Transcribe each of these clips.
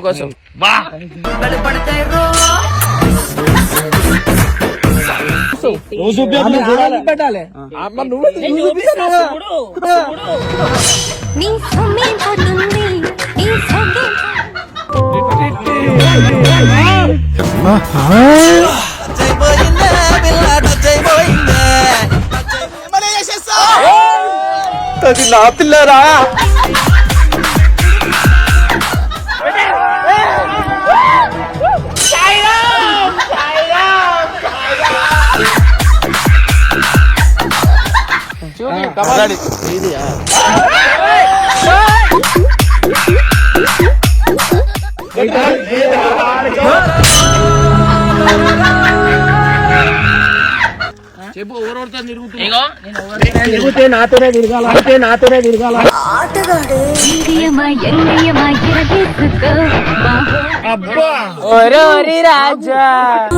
కోసం. పెట్టాలి. నా పిల్లరా? చెప్పు ఎవరెవరితో తిరుగుతున్నా తిరిగితే నాతోనే తిరగాల అయితే నాతోనే తిరగాల. ఓరోరి రాజా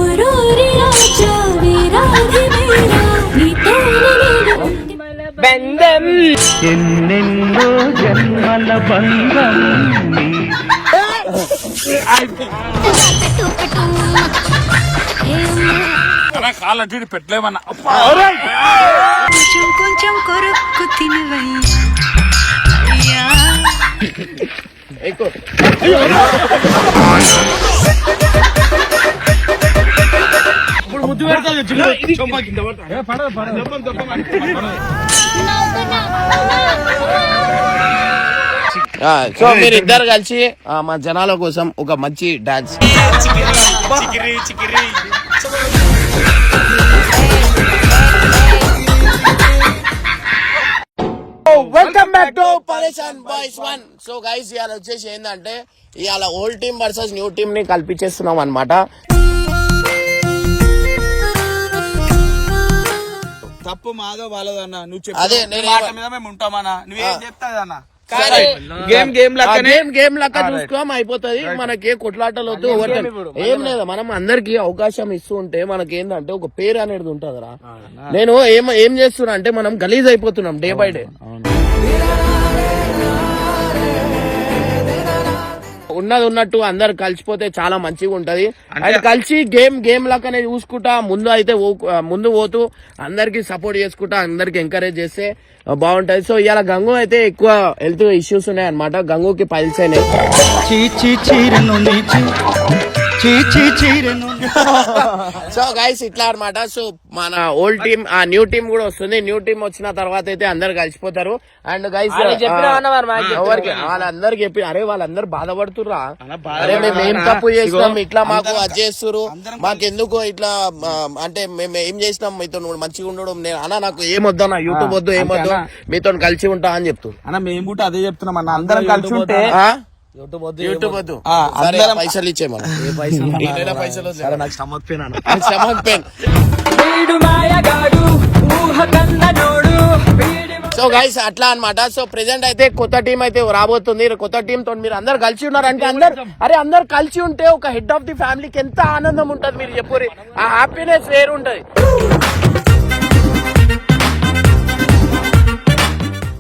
ఓరోరి రాజా వీరాది వీరా నీతోనే నేను బంధం ఎన్నెన్నో జన్మల బంధం. నీ పెట్టు పెట్టు కాళ్ళు అటు ఇటు పెట్టలేమన్నా కొంచెం కొంచెం కొరుక్కు తినవయ్యా. ఎక్కువ ఇప్పుడు ముద్దు పడతా. సో మీరు ఇద్దరు కలిసి మా జనాల కోసం ఒక మంచి dance. Welcome back to Pareshan boys one so guys ఇవాళ వచ్చేసి ఏంటంటే ఇవాళ ఓల్డ్ టీమ్ వర్సెస్ న్యూ టీమ్ని కల్పించేస్తున్నాం అనమాట తప్పు మాదో వాళ్ళదన్నా నువ్వు అదే, చెప్పే మాట మీద మేము ఉంటామన్నా. నువ్వేం చెప్తాదన్నా గేమ్ గేమ్ లెక్కనే గేమ్ గేమ్ లెక్క చూసుకోం అయిపోతుంది. మనకి కొట్లాటలు వద్దు ఏం లేదు మనం అందరికి అవకాశం ఇస్తూ ఉంటే మనకి ఏంటంటే ఒక పేరు అనేది ఉంటదిరా. నేను ఏం ఏం చేస్తున్నా అంటే మనం గలీజ్ అయిపోతున్నాం డే బై డే. ఉన్నది ఉన్నట్టు అందరు కలిసిపోతే చాలా మంచిగా ఉంటది. అండ్ కలిసి గేమ్ గేమ్ లెక్కనే చూసుకుంటా ముందు అయితే ముందు పోతూ అందరికి సపోర్ట్ చేసుకుంటా అందరికి ఎంకరేజ్ చేస్తే బాగుంటది. సో ఇవాళ గంగు అయితే ఎక్కువ హెల్త్ ఇష్యూస్ ఉన్నాయి అనమాట గంగుకి పైల్స్ అయినాయి. సో గైస్ ఇట్లా అన్నమాట. సో మన ఓల్డ్ టీమ్ ఆ న్యూ టీమ్ కూడా వస్తుంది. న్యూ టీమ్ వచ్చిన తర్వాత అయితే అందరు కలిసిపోతారు. అండ్ గైస్ అన్న మరి మాకు ఎవరికి? వాళ్ళందరికి చెప్పి అరే వాళ్ళందరు బాధపడుతుర్రా. అరే మేము ఏం తప్పు చేసినాం? ఇట్లా మాకు అది చేస్తురు మాకెందుకు ఇట్లా అంటే మేము ఏం చేసినాం? మీతో నువ్వు మంచిగా ఉండడం నేను అన్న నాకు ఏం వద్దన్నా యూట్యూబ్ వద్దు ఏం వద్దు మీతో కలిసి ఉంటా అని చెప్తూ అన్న మేము కూడా అదే చెప్తున్నాం అన్న. అందరం కలిసి ఉంటే యూట్యూబ్ వద్దు ఆ, సరే, అందరం- పైసలు ఇచ్చే మనం. ఈయనైనా పైసలు వదిలేయ్. నాకు స్టమక్ పెయిన్ అన్న. Stomach pain. సో గైస్ అట్లా అన్నమాట. సో ప్రెసెంట్ అయితే కొత్త టీం అయితే రాబోతుంది. కొత్త టీం తో మీరు అందరు కలిసి ఉన్నారంటే అందరు అరే అందరు కలిసి ఉంటే ఒక హెడ్ ఆఫ్ ది ఫ్యామిలీకి ఎంత ఆనందం ఉంటది మీరు చెప్పురి ఆ హ్యాపీనెస్ వేరు ఉంటది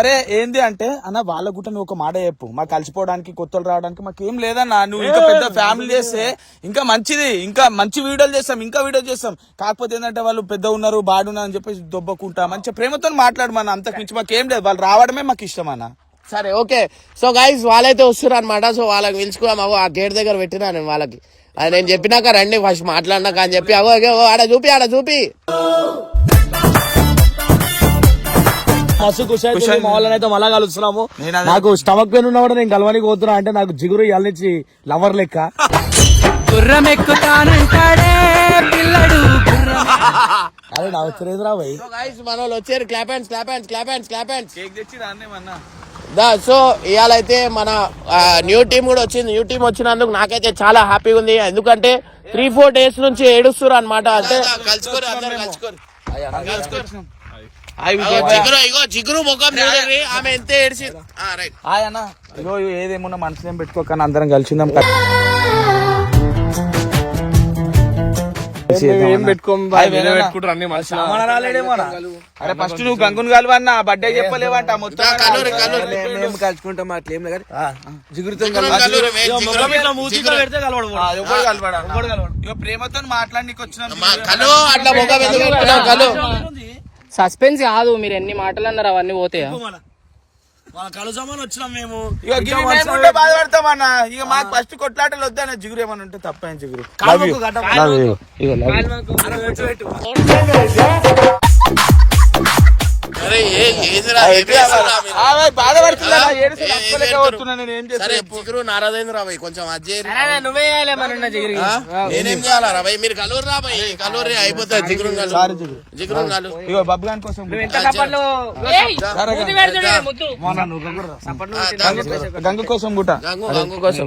అరే ఏంది అంటే అన్న వాళ్ళ గుట్ట నువ్వు ఒక మాట చెప్పు. మాకు కలిసిపోవడానికి కొత్తలు రావడానికి మాకు ఏం లేదన్నా. నువ్వు ఇంకా పెద్ద ఫ్యామిలీ చేస్తే ఇంకా మంచిది. ఇంకా మంచి వీడియోలు చేస్తాం ఇంకా వీడియోలు చేస్తాం. కాకపోతే ఏంటంటే వాళ్ళు పెద్ద ఉన్నారు బాడున్నారు అని చెప్పేసి దొబ్బకుంటా. మంచి ప్రేమతో మాట్లాడు మన అంతకు మించి మాకు ఏం లేదు. వాళ్ళు రావడమే మాకు ఇష్టం అన్న. సరే ఓకే. సో గైస్ వాళ్ళైతే వస్తున్నారు అనమాట సో వాళ్ళకి పిలుచుకున్నాం అగో ఆ గేట్ దగ్గర పెట్టినా నేను వాళ్ళకి. అది నేను చెప్పినాక రండి ఫస్ట్ మాట్లాడినాక అని చెప్పి అగో అగో ఆడ చూపి ఆడ చూపి. మస్తు ఖుషి అయితే మళ్ళా కలుస్తున్నాము. నాకు స్టమక్ పెయిన్ ఉన్నా కూడా నేను కలవనికి పోతున్నా అంటే నాకు జిగురు ఇవాళ నుంచి లవర్ లెక్క. పిల్లడు అరే నా వచ్చేది రా భయ్? సో గైస్ మన వాళ్ళు వచ్చారు. Clap hands clap hands clap hands clap hands cake తెచ్చి అన్న దా సో ఇవాళ అయితే మన న్యూ టీం కూడా వచ్చింది. న్యూ టీం వచ్చినందుకు నాకైతే చాలా హ్యాపీగా ఉంది. ఎందుకంటే త్రీ ఫోర్ డేస్ నుంచి ఏడుస్తారు అనమాట అంటే కలుసుకోరు అందరు కలుసుకోరు. జిగురు ఇగో ముఖం ఆమె ఎంత ఏడిసి రైట్ హాయ్ అన్న ఇగో ఏదేమున్నా మనసులో ఏం పెట్టుకోకన్నా అందరం కలిసి ఉందాం ఏం పెట్టుకుంటారు అన్ని అరే ఫస్ట్ నువ్వు గంగుని కలవన్న బర్త్డే చెప్పలేవంట మొత్తం కలూరి కలూరి మేము కలుసుకుంటాం అట్లేం లేదు జిగురుతో కలవడా? ప్రేమతో మాట్లాడడానికి వచ్చిన సస్పెన్స్ కాదు మీరు ఎన్ని మాటలు అన్నారు అవన్నీ పోతాయా? వాళ్ళ కలుసామని వచ్చినాం మేము. ఇక గిరి మేము ఉంటే బాధపడతామన్న ఇక మాకు ఫస్ట్ కొట్లాటలు వద్దన్న జిగురు ఏమన్నా ఉంటే తప్పని జిగురు. Love రాబాయ్ కొంచెం నేనేం చేయాలా రాబాయ్ మీరు కలూరు రాబాయ్ కలూరి అయిపోతుంది జిగురు జిగురు. కోసం గంగ కోసం గుట గంగు గంగు కోసం.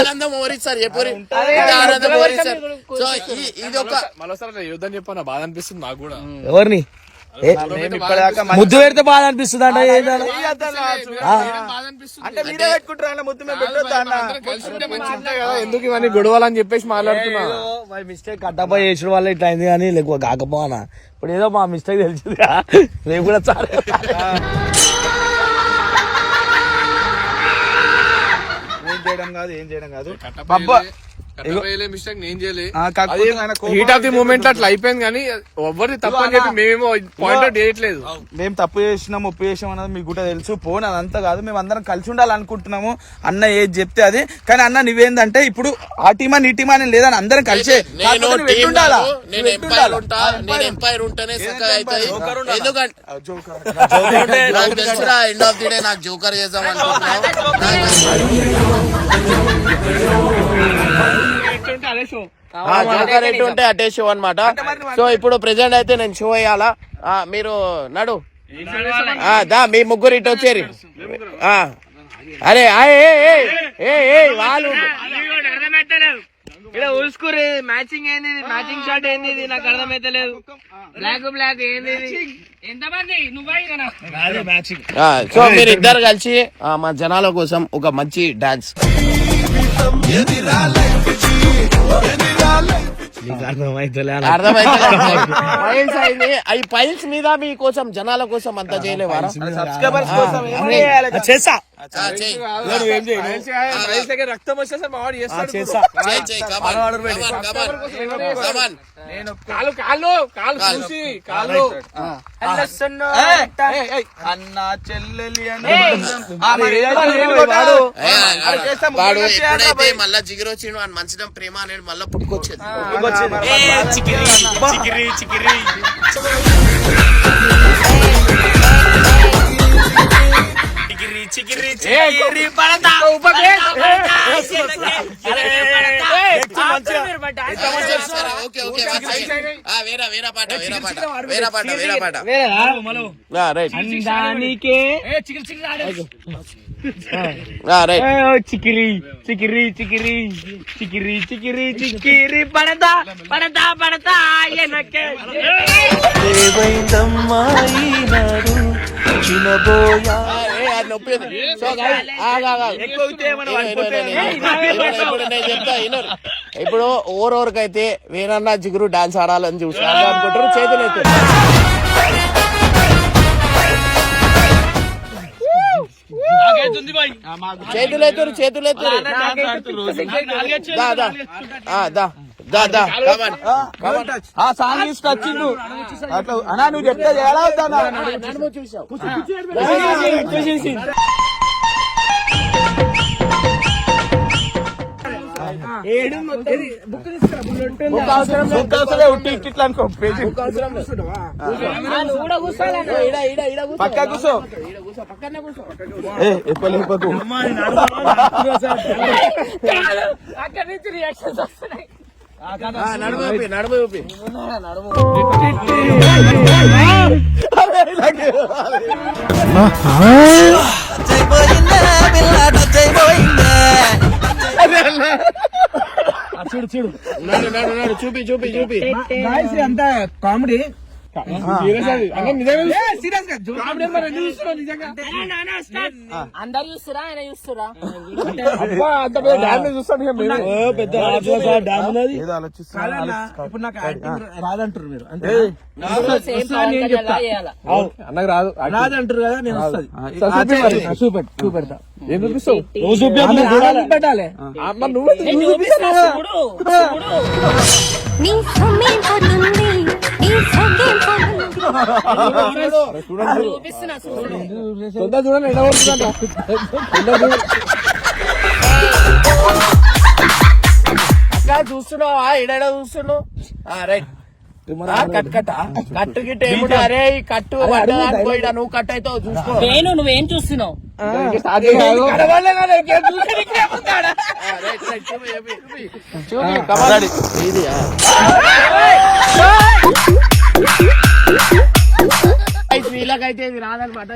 ఆనందం ఓరిస్తారు ఎప్పుడు ఇంత ఆనందం ఓరిస్తారు సో ఈ- ఇది ఒక ఎవరిని? ముద్దు పెడితే బాధ అనిపిస్తుంది అంటే ఎందుకు ఇవన్నీ గొడవలు అని చెప్పేసి మాట్లాడుతున్నా? మిస్టేక్ అడ్డపై చేసిన వల్ల ఇట్లా అయింది కానీ లేకపోతే కాకపోనా ఇప్పుడు ఏదో మా మిస్టేక్ తెలిసింది రేపు కూడా చాలా. చేయడం కాదు ఏం చేయడం కాదు. బబ్బా మిస్టేక్ నేను చేయలే. ఆ, కాకపోతే ఆయన కోపం హీట్ ఆఫ్ ది మూమెంట్ అట్లా అయిపోయింది కానీ ఎవరిది తప్పు అని చెప్పి మేమేమో పాయింట్ అవుట్ చేయట్లేదు మేము తప్పు చేసినాం ఒప్పు చేసినాం అన్నది మీకు కూడా తెలుసు. పోనీ అదంతా కాదు మేము అందరం కలిసి ఉండాలనుకుంటున్నాము. అన్న ఏది చెప్తే అది. కానీ అన్న నువ్వేందంటే ఇప్పుడు ఆ టీమా నీ టీమా అని లేదని అందరం కలిసే. జోకర్. నాకు తెలుసురా ఎండ్ ఆఫ్ ది డే నాకు జోకర్ చేద్దాం జోకర్ ఎటు ఉంటే అటే షో అనమాట సో ఇప్పుడు ప్రెసెంట్ అయితే నేను షో వేయాలా? ఆ, మీరు నడు. దా మీ ముగ్గురు ఇటు వచ్చేరి. ఆ. అరే వాళ్ళు. ఇక్కడ ఊసుకురి మ్యాచింగ్ ఏంది మ్యాచింగ్ షాట్ ఏంది ఇది? నాకు అర్థమైతలేదు. బ్లాక్ బ్లాక్ ఏంది ఇది? ఎంతమంది? నువ్వే కదా ఆ, సో మీరు ఇద్దరు కలిసి ఆ, మా జనాల కోసం ఒక మంచి డాన్స్ అని. అర్థమైతే పైల్స్ మీద మీ కోసం జనాల కోసం అంతా చేయలేవారా? చెయ్. రక్తం వచ్చేస్తే on. కాలు కాళ్ళు కాళ్ళు. చూసి ఏయ్, అన్న చెల్లెలి నేను వాడు ఎప్పుడైతే. మళ్ళా జిగిరి వచ్చిండు అని మంచిదం ప్రేమ అనేది మళ్ళా పుట్టుకొచ్చేది సరే, ఓకే ఓకే ఆ, వేరే వేరే పాట వేరే పాట వేరే పాట వేరే పాట. రైట్. చికిరి చికిరి చికిరి చికిరి చికిరి చికిరి పడతా పడతా పడతా. ఇప్పుడు ఇప్పుడు నేను చెప్తా ఇను. ఇప్పుడు ఓరోరికైతే వేరన్నా జిగురు డాన్స్ ఆడాలని చూస్తారు అనుకుంటారు చేతులు చేతులు ఎత్తురు చేతులు ఎత్తురు. సాంగ్ తీసుకొచ్చిండు. అట్లా అన్నా నువ్వు చెప్తే ఎలా అవుతా చూసావు ఉట్టి ఇట్టి ఇట్లా అనుకో. పేజీ. పక్క ఏ ఎక్కువ లేకపోతే అక్కడి నుంచి రియాక్షన్స్ వస్తున్నాయి. ఆ, నడుము ఊపి నడుము ఊపి. చూడు చూడు చూపి చూపి చూపి అంతా కామెడీ అందరు చూస్తురా ఆయన చూస్తురా? రాదంటారు మీరు అంటే సేమ్ పవన్ కళ్యాణ్ లా చేయాలా? అన్నకు రాదు రాదంటారు కదా నేను వస్తుంది చూపెట్టు చూపెడతా. ఏం చూపిస్తావు? నువ్వు చూపించాలి పెట్టాలి. నువ్వు నీ సొమ్మేం పోతుంది నీ సొమ్మేం పోతుంది చూడండి చూడండి అక్క చూస్తున్నావా. ఈడేడ చూస్తున్నావు రైట్ కట్ కట్ కట్టు గిట్ట ఏముంటా అరే కట్టు అని పోయిడా నువ్వు కట్ అవుతావు చూసుకో. వేణు నువ్వేం చూస్తున్నావు? వీళ్ళకైతే ఇది రాదనమాట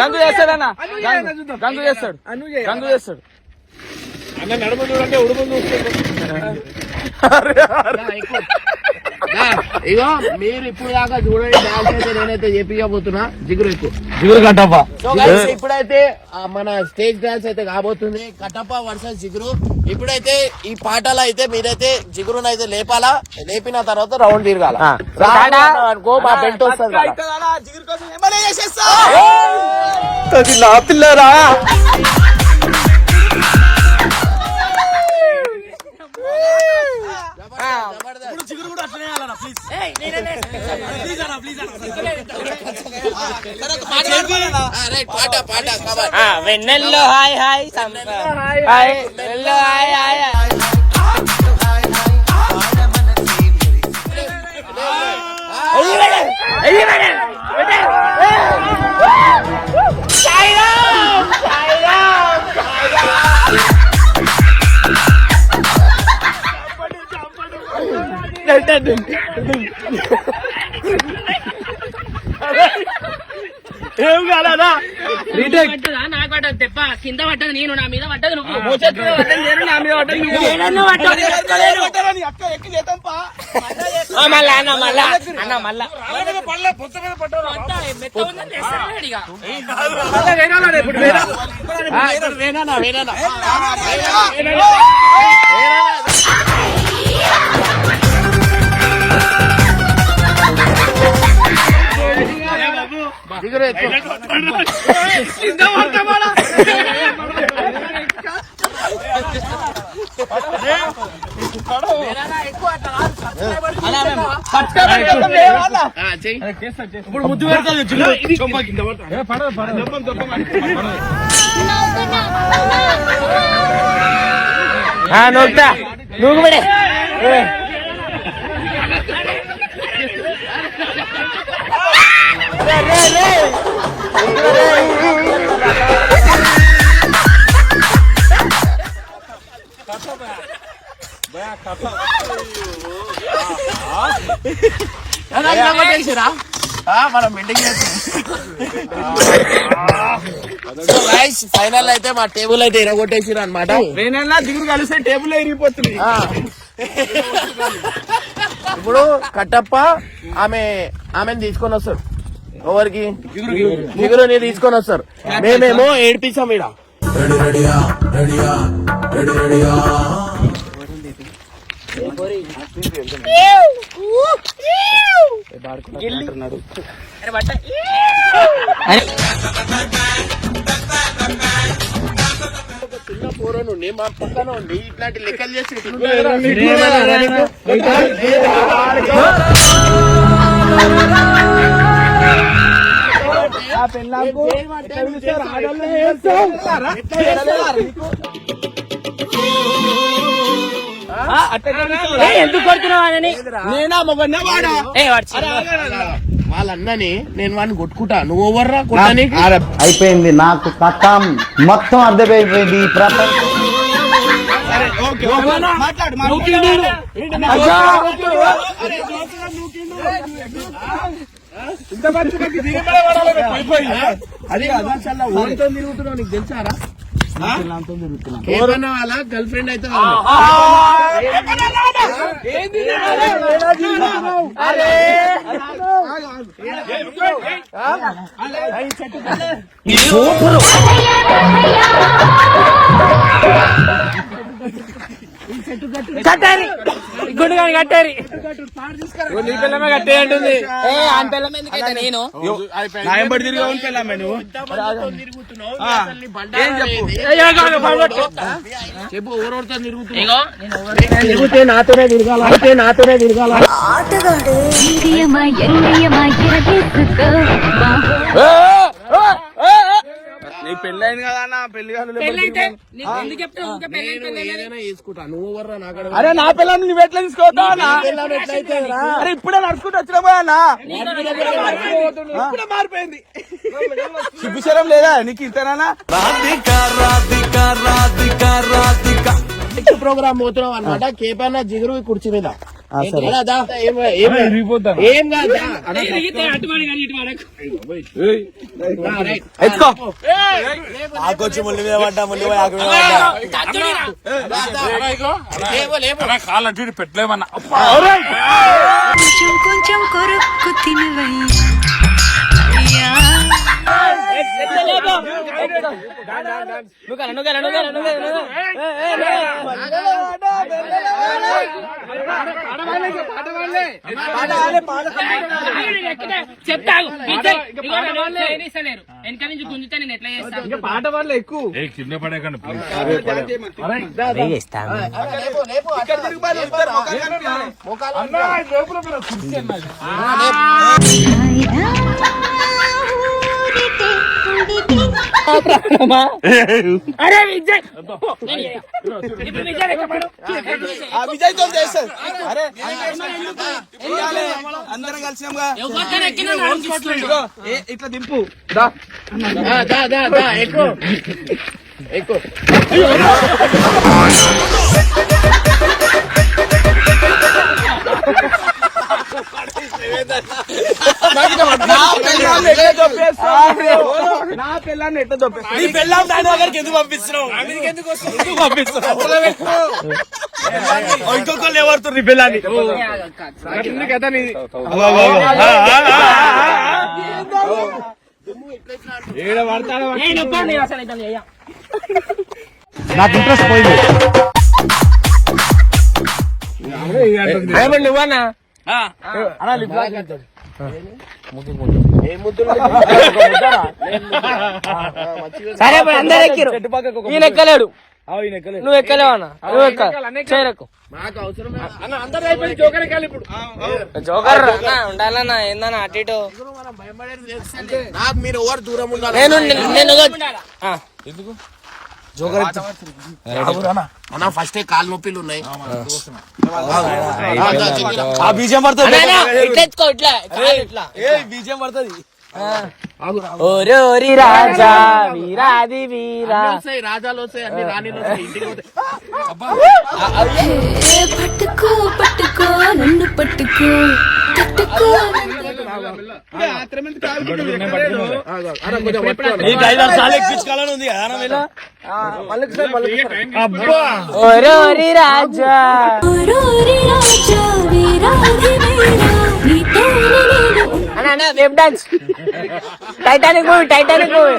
గంగు చేస్తాడన్న. గంగు- గంగు చేస్తాడు. గంగు చేస్తాడు. అన్న నడుము చూడంటే ఉడుము చూస్తుంది ఇగో మీరు ఇప్పుడు దాకా చూడండి డాన్స్ అయితే నేనైతే చెప్పిపోతున్నా జిగురు ఎక్కువ జిగురు కట్టప్ప. సో ఇప్పుడైతే మన స్టేజ్ డాన్స్ అయితే కాబోతుంది. కట్టప్ప వర్సెస్ జిగురు. ఇప్పుడైతే ఈ పాటలో అయితే మీరైతే జిగురును అయితే లేపాలా? లేపిన తర్వాత రౌండ్ తిరగాల. అనుకో మా బెల్ట్ వస్తుంది నా పిల్లరా. వెన్నెల్లో హాయ్ హాయ్ హాయ్ వెన్నెల్లో హాయ్ హాయ్ ఏం కాలేదా పట్టదా నాకు పట్టదు తెప్ప కింద పడ్డది నేను నా మీద పడ్డది నువ్వు నేను నా మీద పడ్డది నువ్వు అక్క ఎక్కి మళ్ళా అన్న మళ్ళా అన్న మళ్ళా ఇప్పుడు వేనా వేనా ఇప్పుడు ముద్దు పెడతాను జిగురు చొంప కింద నోక్తా నువ్వు పడే మనం బిల్డింగ్ ఫైనల్ అయితే మా టేబుల్ అయితే ఇరగొట్టేసిరు అనమాట జిగురు కలిస్తే టేబుల్ ఎరిగిపోతుంది ఆ. ఇప్పుడు కట్టప్ప ఆమె ఆమెను తీసుకొని వస్తారు ఎవరికి జిగురుని తీసుకొని వస్తారు మేమేమో ఏడిపిస్తాం ఈడ చిన్న పోరను మా పక్కన ఉండి ఇట్లాంటి లెక్కలు చేసి ఇట్లుంటారా? ఏ, ఎందుకు కొడుతున్నావు నేనా మొగన్నా వాడా? వాళ్ళన్నని నేను వాడిని కొట్టుకుంటా. నువ్వు ఎవర్రా కొట్టడానికి అయిపోయింది నాకు కథం. మొత్తం అర్థమైపోయింది ఈ ప్రపంచం. మాట్లాడు అది కాదు చాలా తిరుగుతున్నావు నీకు తెలుసారా వాళ్ళ గర్ల్ ఫ్రెండ్ అయితే వాళ్ళు. కట్టాలి గుండు కానీ కట్టాలి నీ పిల్లమే కట్టే అంటుంది ఏ నేను? నాయంబడి తిరిగి అవును నువ్వు? ఏం చెప్పు? చెప్పు నాతోనే తిరగాల? అయితే నాతోనే తిరగాల? ధైర్యమా ఎన్నయ్యమా ఎరగేసుకో నీ పెళ్ళి అయింది కదా అన్న పెళ్ళి అరే నా పిల్లల్ని నువ్వు ఎట్లా? అరే ఇప్పుడే నడుచుకుంటూ వచ్చినామా అన్న. ఇప్పుడే మారిపోయింది. సిగ్గుశరం లేదా? నీకు ఇంతనా? నెక్స్ట్ ప్రోగ్రామ్ పోతున్నాం అనమాట కేపన్న జిగురు కుర్చీ మీద. ఎత్తుకో. ఆకొచ్చి ముళ్ళు మీద పడ్డా ముళ్ళు ఆకు మీద పడ్డా. లేవు. కొంచెం కొంచెం కొరుక్కు తినవయ్యా. నువ్వు వెనక నుంచి గుంజితే నేను ఎట్లా చేస్తాను పాట వల్ల ఎక్కువ లేపు, పడేకండి ఇక్కడ అరే విజయ్ ఇప్పుడు విజయ్ విజయ్తో చేస్తారు అరే అందరం ఇట్లా దింపు దా, దా, దా, దా. నా పిల్లాన్ని ఎట్లా దొబ్బేస్తావు? నీ పెళ్ళాం దాని దగ్గరికి ఎందుకు పంపిస్తున్నావు ఎందుకు పంపిస్తున్నావు? ఇంకొకళ్ళు ఎవరుతున్నారు నీ కదా నీ. నాకు ఇంట్రెస్ట్ పోయింది నువ్వన్నా ముద్దులు సరే అందరు ఎక్కిరు. ఈయన ఎక్కలేడు. నువ్వు ఎక్కలేవు అన్న? నువ్వు ఎక్క చేరకు మాకు అవసరం లేదు. అన్న అందరూ అయిపోయింది జోకర్ ఉండాలన్నా? ఏందన్నా? అటు ఇటు. మనం భయపడేది తెలుస్తుంది. నాకు మీరు ఎవరు దూరం ఉండాలి? నేను నేను ఆ, అన్న ఫస్ట్ కాలు నొప్పిలు ఉన్నాయి. ఆ. బీజం పడుతుంది. బీజం పడుతుంది. రాజా వీరాది వీరా. రాజాలు అన్ని రాణిలు పట్టుకో పట్టుకో నన్ను పట్టుకో. నీకు సార్లు ఎక్కించుకోవాలని ఉంది కదా రాజా. అన్న అన్న web dance. Titanic movie Titanic movie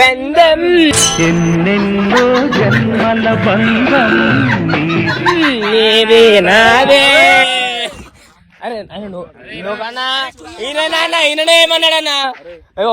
బంధం ఎన్నెన్నో జన్మల బంధం నీది నీది నాదే అరే కన్నా ఈయన నాన్న ఈయననే ఏమన్నాడన్నా? అయ్యో.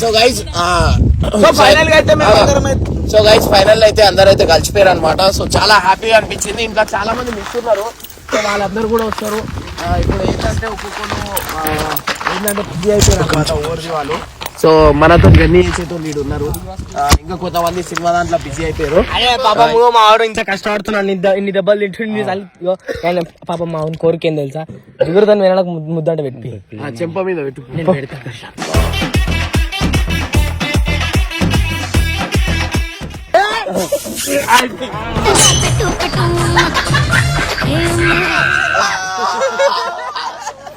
సో గైస్ ఫైనల్గా అయితే మేము అందరం అయితే సో గైస్ ఫైనల్ అయితే అందరూ అయితే కలిసిపోయారు అనమాట సో చాలా హ్యాపీగా అనిపించింది. ఇంకా చాలా మంది మిస్ ఉన్నారు. సో వాళ్ళందరూ కూడా వస్తారు. ఇప్పుడు ఏంటంటే ఒక్కొక్కరు ఏంటంటే బిజీ అయిపోయారు అనమాట ఓవర్ది వాళ్ళు. సో మనతో జర్నీ చేసేటోళ్ళు వీడు ఉన్నారు. ఇంకా కొంతమంది సినిమా దాంట్లో బిజీ అయిపోయారు. అదే పాపం మా ఆవిడ ఇంత కష్టపడుతున్నాను ఇన్ని దెబ్బలు తింటుండి పాపం మా ఆవిడ కోరిక ఏం తెలుసా? దాన్ని వెనక ముద్దంట పెట్టి. ఆ, చెంప మీద పెట్టు. నేను పెడతా.